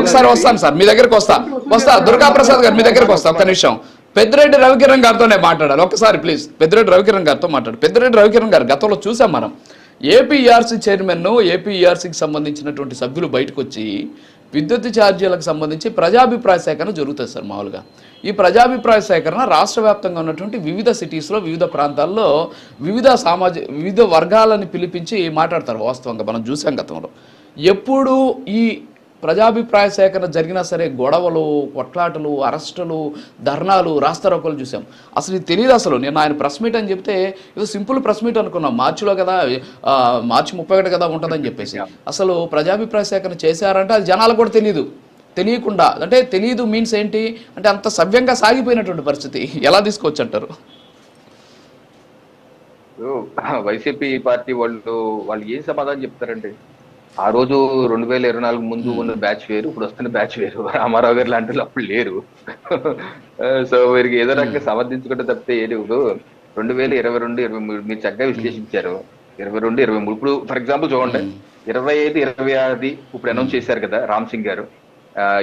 ఒకసారి వస్తాను సార్ మీ దగ్గరకు వస్తా. వస్తా. దుర్గా ప్రసాద్ గారు మీ దగ్గరకు వస్తా ఒక్క నిమిషం. పెద్దిరెడ్డి రవికిరణ్ గారితోనే మాట్లాడాలి. ఒకసారి ప్లీజ్. పెద్దిరెడ్డి రవికిరణ్ గారితో మాట్లాడు. పెద్దిరెడ్డి రవికిరణ్ గారు గతంలో చూసాం మనం. ఏపీఈఆర్సీ చైర్మన్ ఏపీఈఆర్సీకి సంబంధించినటువంటి సభ్యులు బయటకు వచ్చి విద్యుత్ ఛార్జీలకు సంబంధించి ప్రజాభిప్రాయ సేకరణ జరుగుతుంది సార్ మామూలుగా. ఈ ప్రజాభిప్రాయ సేకరణ రాష్ట్ర వ్యాప్తంగా ఉన్నటువంటి వివిధ సిటీస్లో వివిధ ప్రాంతాల్లో వివిధ సామాజిక వివిధ వర్గాలను పిలిపించి మాట్లాడతారు వాస్తవంగా మనం చూసాం గతంలో. ఎప్పుడు ఈ ప్రజాభిప్రాయ సేకరణ జరిగినా సరే గొడవలు కొట్లాటలు అరెస్టులు ధర్నాలు రాస్తారోకలు చూసాం. అసలు ఇది తెలియదు అసలు. నేను ఆయన ప్రెస్ మీట్ అని చెప్తే ఇది సింపుల్ ప్రెస్ మీట్ అనుకున్నాం. మార్చిలో కదా మార్చి ముప్పై ఒకటి కదా ఉంటుందని చెప్పేసి. అసలు ప్రజాభిప్రాయ సేకరణ చేశారంటే అది జనాలకు కూడా తెలియదు తెలియకుండా. అంటే తెలియదు మీన్స్ ఏంటి? అంటే అంత సవ్యంగా సాగిపోయినటువంటి పరిస్థితి. ఎలా తీసుకోవచ్చు అంటారు? వైసీపీ పార్టీ వాళ్ళు వాళ్ళు ఏం సమాధానం చెప్తారండి? ఆ రోజు రెండు వేల ఇరవై నాలుగు ముందు ఉన్న బ్యాచ్ వేరు ఇప్పుడు వస్తున్న బ్యాచ్ వేరు. రామారావు గారు లాంటి వాళ్ళు అప్పుడు లేరు. సో వీరికి ఏదో రకంగా సమర్థించుకుంటే తప్పితే ఏది ఇప్పుడు రెండు వేల ఇరవై రెండు ఇరవై మూడు మీరు చక్కగా విశ్లేషించారు. ఇరవై రెండు ఇరవై మూడు. ఇప్పుడు ఫర్ ఎగ్జాంపుల్ చూడండి. ఇరవై ఐదు ఇరవై ఆరుది ఇప్పుడు అనౌన్స్ చేశారు కదా రామ్ సింగ్ గారు.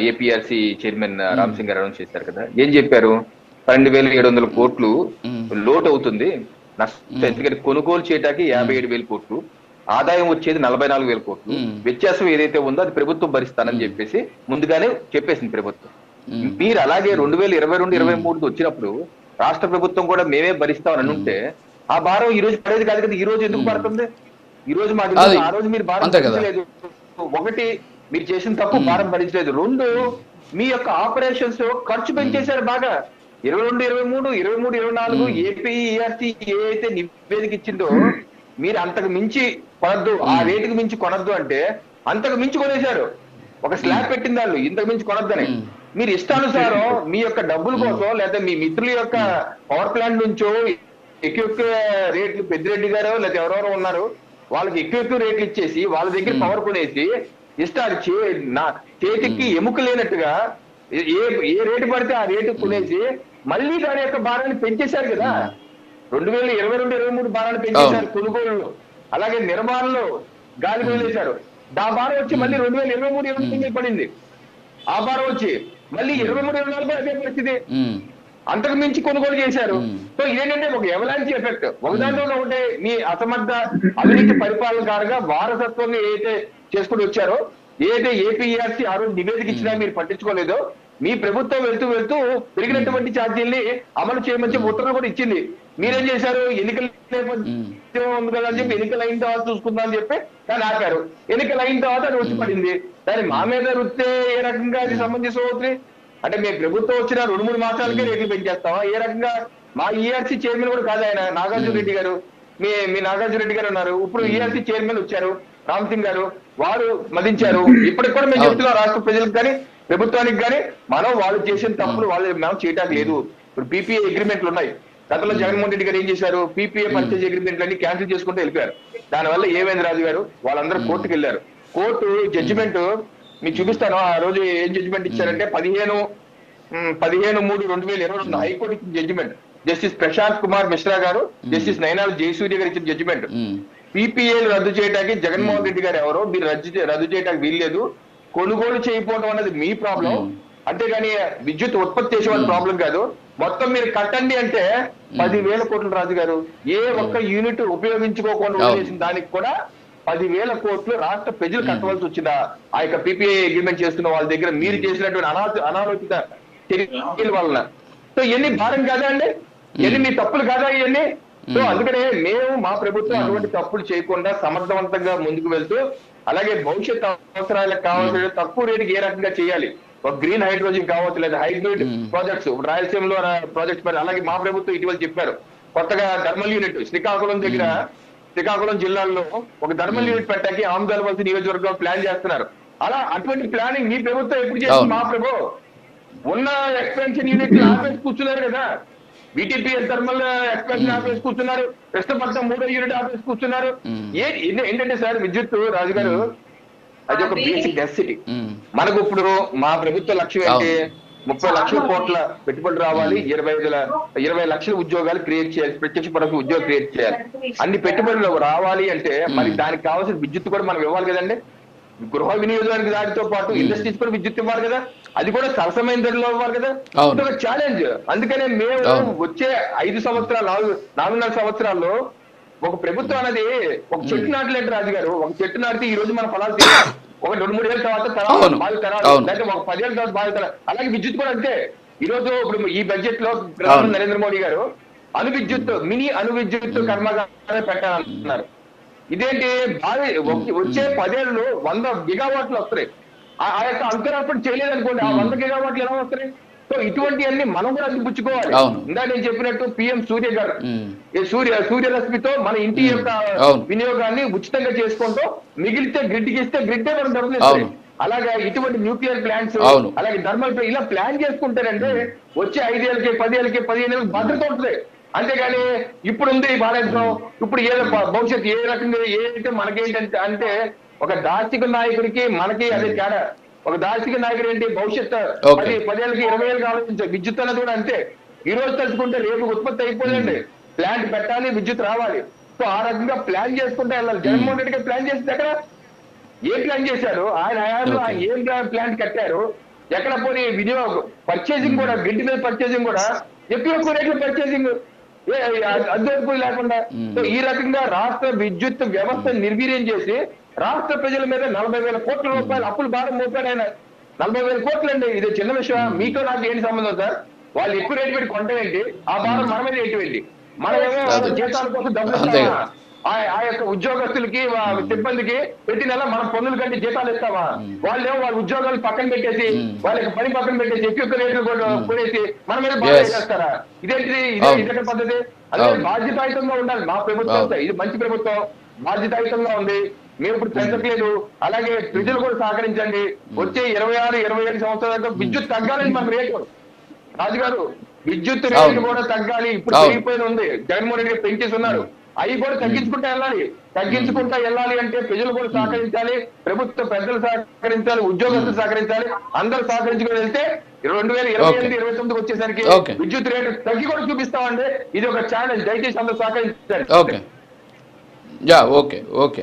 ఏపీఆర్సీ చైర్మన్ రామ్ సింగ్ గారు అనౌన్స్ చేశారు కదా. ఏం చెప్పారు? పన్నెండు వేల ఏడు వందల కోట్లు లోటు అవుతుంది. నష్టం ఎందుకంటే కొనుగోలు చేయడానికి యాభై ఏడు వేల కోట్లు. ఆదాయం వచ్చేది నలభై నాలుగు వేల కోట్లు. వ్యత్యాసం ఏదైతే ఉందో అది ప్రభుత్వం భరిస్తానని చెప్పేసి ముందుగానే చెప్పేసింది ప్రభుత్వం. మీరు అలాగే రెండు వేల ఇరవై రెండు ఇరవై మూడుకి వచ్చినప్పుడు రాష్ట్ర ప్రభుత్వం కూడా మేమే భరిస్తామని ఉంటే ఆ భారం ఈ రోజు పడేది కాదు కదా. ఈ రోజు ఎందుకు పడుతుంది ఈ రోజు మాకు ఆ రోజు మీరు భారం. భరించలేదు. ఒకటి మీరు చేసిన తప్పు భారం భరించలేదు. రెండు మీ యొక్క ఆపరేషన్స్ ఖర్చు పెంచేశారు బాగా. ఇరవై రెండు ఇరవై మూడు ఇరవై మూడు ఇరవై నాలుగు ఏపీ ఈఆర్సీ ఏ అయితే నివేదిక ఇచ్చిందో మీరు అంతకు మించి కొనద్దు ఆ రేటుకు మించి కొనద్దు అంటే అంతకు మించి కొనేశారు. ఒక స్లాబ్ పెట్టింది వాళ్ళు ఇంతకు మించి కొనొద్దని. మీరు ఇష్టానుసారం మీ యొక్క డబ్బుల కోసం లేదా మీ మిత్రుల యొక్క పవర్ ప్లాంట్ నుంచో ఎక్కువ ఎక్కువ రేట్లు పెద్దిరెడ్డి గారు లేదా ఎవరెవరో ఉన్నారు వాళ్ళకి ఎక్కువ ఎక్కువ రేట్లు ఇచ్చేసి వాళ్ళ దగ్గర పవర్ కొనేసి ఇష్టాలు నా చేతికి ఎముక లేనట్టుగా ఏ ఏ- ఏ రేటు పడితే ఆ రేటు కొనేసి మళ్ళీ దాని యొక్క భారాన్ని పెంచేశారు కదా. రెండు వేల ఇరవై రెండు ఇరవై మూడు భారాన్ని పెంచేశారు కొనుగోలు అలాగే నిర్మాణంలో గాలి వదిలేశారు. ఆ భారం వచ్చి మళ్ళీ రెండు వేల ఇరవై మూడు ఇరవై తొమ్మిది పడింది. ఆ భారం వచ్చి మళ్ళీ ఇరవై మూడు ఇరవై నాలుగు అదే పరిస్థితి. అంతకు మించి కొనుగోలు చేశారు. సో ఇదేంటంటే ఒక ఎవలాంచి ఎఫెక్ట్ ఒక దాంట్లో ఉంటే మీ అసమర్థ అవినీతి పరిపాలనకారుగా వారసత్వంగా ఏదైతే చేసుకుని వచ్చారో ఏదైతే ఏపీఆర్సీ ఆ రోజు నివేదిక ఇచ్చినా మీరు పట్టించుకోలేదో మీ ప్రభుత్వం వెళ్తూ వెళ్తూ పెరిగినటువంటి ఛార్జీల్ని అమలు చేయమని ఉత్తర్వులు కూడా ఇచ్చింది. మీరేం చేశారు? ఎన్నికల నేపథ్యం ఉంది కదా అని చెప్పి ఎన్నికలు అయిన తర్వాత చూసుకుందాం అని చెప్పి దాన్ని ఆపారు. ఎన్నికలు అయిన తర్వాత అది వచ్చి పడింది. దాన్ని మా మీద రుత్తే ఏ రకంగా అది అవుతుంది అంటే మీ ప్రభుత్వం వచ్చిన రెండు మూడు మాసాలకే రేట్లు పెంచేస్తావా? ఏ రకంగా? మా ఈఆర్సీ చైర్మన్ కూడా కాదు ఆయన నాగార్జున రెడ్డి గారు. మీ మీ నాగార్జున రెడ్డి గారు ఉన్నారు. ఇప్పుడు ఈఆర్సీ చైర్మన్ వచ్చారు. రామ్ సింగ్ గారు. వారు మదించారు. ఇప్పటికి కూడా మేము. చెప్తున్నాం రాష్ట్ర ప్రజలకు కానీ ప్రభుత్వానికి కానీ మనం వాళ్ళు చేసిన తప్పులు వాళ్ళు మనం చేయడానికి లేదు. ఇప్పుడు పీపీఏ అగ్రిమెంట్లు ఉన్నాయి. గతంలో జగన్మోహన్ రెడ్డి గారు ఏం చేశారు? పీపీఏ పర్చేజ్ అగ్రిమెంట్లు అన్ని క్యాన్సిల్ చేసుకుంటూ వెళ్ళిపోయారు. దానివల్ల ఏవేంద్ర రాజు గారు? వాళ్ళందరూ కోర్టుకు వెళ్ళారు. కోర్టు జడ్జిమెంట్ మీకు చూపిస్తాను. ఆ రోజు ఏం జడ్జిమెంట్ ఇచ్చారంటే పదిహేను పదిహేను మూడు రెండు వేల ఇరవై రెండు హైకోర్టు ఇచ్చిన జడ్జిమెంట్ జస్టిస్ ప్రశాంత్ కుమార్ మిశ్రా గారు జస్టిస్ నైనాల్ జయసూర్య గారు ఇచ్చిన జడ్జిమెంట్ పీపీఏలు రద్దు చేయడానికి జగన్మోహన్ రెడ్డి గారు ఎవరో మీరు రద్దు రద్దు చేయడానికి వీల్లేదు. కొనుగోలు చేయకపోవడం అనేది మీ ప్రాబ్లం అంతేగాని విద్యుత్ ఉత్పత్తి చేసే వాళ్ళ ప్రాబ్లం కాదు. మొత్తం మీరు కట్టండి అంటే పదివేల కోట్ల రాజు గారు ఏ ఒక్క యూనిట్ ఉపయోగించుకోకుండా. వదిలేసిన దానికి కూడా పదివేల కోట్లు రాష్ట్ర ప్రజలు కట్టవలసి వచ్చిందా? ఆ యొక్క పీపీఐ అగ్రిమెంట్ చేసుకున్న వాళ్ళ దగ్గర మీరు చేసినటువంటి అనా అనాలోచిత చర్యల వలన. సో ఇవన్నీ భారం కాదా అండి? ఇవన్నీ మీ తప్పులు కాదా ఇవన్నీ? సో అందుకనే మేము మా ప్రభుత్వం అటువంటి తప్పులు చేయకుండా సమర్థవంతంగా ముందుకు వెళ్తూ అలాగే భవిష్యత్ అవసరాలకు కావాల్సిన తక్కువ రేటుకి ఏ రకంగా చేయాలి? ఒక గ్రీన్ హైడ్రోజన్ కావచ్చు లేదా హైబ్రిడ్ ప్రాజెక్ట్స్ రాయలసీమలో ప్రాజెక్ట్స్ మరి అలాగే మా ప్రభుత్వం ఇటీవల చెప్పారు. కొత్తగా థర్మల్ యూనిట్ శ్రీకాకుళం దగ్గర శ్రీకాకుళం జిల్లాలో ఒక థర్మల్ యూనిట్ పెట్టడానికి ఆమదాలవలసి నియోజకవర్గం ప్లాన్ చేస్తున్నారు. అలా అటువంటి ప్లానింగ్ మీ ప్రభుత్వం ఎప్పుడు చేసింది. మా ప్రభు ఉన్న ఎక్స్పెన్షన్ యూనిట్ ఆపేసి కూర్చున్నారు కదా. బీటీపీఎల్ థర్మల్ ఎక్స్పెన్షన్ ఆపేసి కూర్చున్నారు. కృష్ణపట్నం మూడో యూనిట్ ఆపేసి కూర్చున్నారు. ఏంటి- ఏంటంటే సార్ విద్యుత్ రాజు గారు అది ఒక బేసిక్ నెసిటీ ఉమ్, మనకు ఇప్పుడు మా ప్రభుత్వ లక్ష్యం ఏంటి? ముప్పై లక్షల కోట్ల పెట్టుబడులు రావాలి ఇరవై ఐదు ఇరవై లక్షల ఉద్యోగాలు క్రియేట్ చేయాలి ప్రత్యక్ష పరోక్ష ఉద్యోగాలు క్రియేట్ చేయాలి. అన్ని పెట్టుబడులు రావాలి అంటే మరి దానికి కావాల్సిన విద్యుత్ కూడా మనం ఇవ్వాలి కదండి? గృహ వినియోగానికి దానితో పాటు ఇండస్ట్రీస్ కూడా విద్యుత్ ఇవ్వాలి కదా అది కూడా సరసమైన ధరలో ఇవ్వాలి కదా. ఇది ఒక ఛాలెంజ్ అందుకనే మేము. వచ్చే ఐదు సంవత్సరాలు నాలుగు నాలుగున్నర సంవత్సరాల్లో ఒక ప్రభుత్వం అనేది ఒక చెట్టు నాటలేదు రాజు గారు ఒక చెట్టు నాటితే ఈ రోజు మన ఫలాలు. ఒక రెండు మూడు ఏళ్ళ తర్వాత తర్వాత. బాగా. లేకపోతే ఒక పదేళ్ళ తర్వాత బాగా అలాగే విద్యుత్ కూడా అంతే ఈ రోజు ఇప్పుడు ఈ బడ్జెట్లో. నరేంద్ర మోడీ గారు అణు విద్యుత్ మినీ అణు విద్యుత్ కర్మాగారం పెట్టాలంటున్నారు ఇదేంటి? భావి వచ్చే పదేళ్ళు వంద గిగావాట్లు వస్తాయి ఆ యొక్క అంకురార్పణ చేయలేదు అనుకోండి ఆ వంద గిగావాట్లు ఎలా వస్తాయి సో ఇటువంటివన్నీ మనం కూడా అందిపుచ్చుకోవాలి. ఇందా నేను చెప్పినట్టు పిఎం సూర్య గారు సూర్య సూర్యరశ్మితో మన ఇంటి యొక్క. వినియోగాన్ని ఉచితంగా చేసుకుంటూ మిగిలితే గ్రిడ్ ఇస్తే గ్రిడ్ మనం డబ్బులు. అలాగే ఇటువంటి న్యూక్లియర్ ప్లాంట్స్. అలాగే థర్మల్ ఇలా ప్లాన్ చేసుకుంటారంటే వచ్చే ఐదేళ్ళకి పదేళ్ళకి పదిహేను ఏళ్ళకి భద్రత ఉంటుంది. అంతేగాని ఇప్పుడు ఉంది భారతదేశం ఇప్పుడు భ- భవిష్యత్తు ఏ రకంగా ఏంటంటే మనకేంటంటే అంటే ఒక దార్శిక నాయకుడికి మనకి అదే తేడా. ఒక దార్శిక నాయకుడు ఏంటి? భవిష్యత్తు. పది పదేళ్ళకి ఇరవై ఏళ్ళకి ఆలోచించాలి విద్యుత్ అన్నది కూడా అంతే. ఈ రోజు తలుచుకుంటే రేపు ఉత్పత్తి అయిపోయింది ప్లాంట్ పెట్టాలి విద్యుత్ రావాలి. సో ఆ రకంగా ప్లాన్ చేసుకుంటే వెళ్ళాలి. జగన్మోహన్ రెడ్డి గారు ప్లాన్ చేసింది ఎక్కడ? ఏ ప్లాన్ చేశారు? ఆయన హయాంలో ఆయన ఏం ప్లాన్- ప్లాంట్ కట్టారు? ఎక్కడ పోనీ వినియోగం పర్చేసింగ్ కూడా గింటి మీద పర్చేసింగ్ కూడా ఎక్కువ ఎక్కువ రేట్ల పర్చేసింగ్ అద్దెపు లేకుండా. సో ఈ రకంగా రాష్ట్ర విద్యుత్ వ్యవస్థ నిర్వీర్యం చేసి రాష్ట్ర ప్రజల మీద నలభై వేల కోట్ల రూపాయలు అప్పులు భారం మోపాడు ఆయన. నలభై వేల కోట్లు అండి ఇది చిన్న విషయం. మీతో నాకు ఏంటి సంబంధం సార్? వాళ్ళు ఎక్కువ రేటు పెట్టి కొంటారేంటి? ఆ భారం మన మీద ఏంటి మనమేమో అదే. జీతాల కోసం డబ్బులు? ఆ యొక్క ఉద్యోగస్తులకి సిబ్బందికి ప్రతి నెల మనం పన్నుల కంటే జీతాలు ఇస్తామా వాళ్ళేమో వాళ్ళ ఉద్యోగాలు పక్కన పెట్టేసి వాళ్ళకి పని పక్కన పెట్టేసి ఎక్కువ రేట్లు కూడా కొనేసి మన మీద బాగా. చేస్తారా? ఇదేంటిది ఇదే. ఇదే పద్ధతి? అదే. బాధ్యతాయుతంగా ఉండాలి. మా ప్రభుత్వం. ఇది మంచి ప్రభుత్వం. బాధ్యతాయుతంగా ఉంది. మేము ఇప్పుడు పెంచట్లేదు. అలాగే ప్రజలు కూడా సహకరించండి. వచ్చే ఇరవై ఆరు ఇరవై ఏడు సంవత్సరాల దాకా విద్యుత్ తగ్గాలని మన రేటు. రాజుగారు విద్యుత్ రేటు. కూడా తగ్గాలి. ఇప్పుడు అవును. పెరిగిపోయిన ఉంది. జగన్మోహన్ రెడ్డి గారు పెంచేసి ఉన్నారు. అవి కూడా తగ్గించుకుంటా వెళ్ళాలి. తగ్గించుకుంటా వెళ్ళాలి అంటే ప్రజలు కూడా సహకరించాలి ప్రభుత్వ పెద్దలు సహకరించాలి ఉద్యోగస్తులు సహకరించాలి అందరూ సహకరించుకుని వెళ్తే రెండు వేల ఇరవై. ఎనిమిది ఇరవై తొమ్మిదికి వచ్చేసరికి. విద్యుత్ రేటు తగ్గి కూడా చూపిస్తామండి. ఇది ఒక ఛాలెంజ్ దయచేసి అందరూ సహకరించాలి. Okay yeah okay okay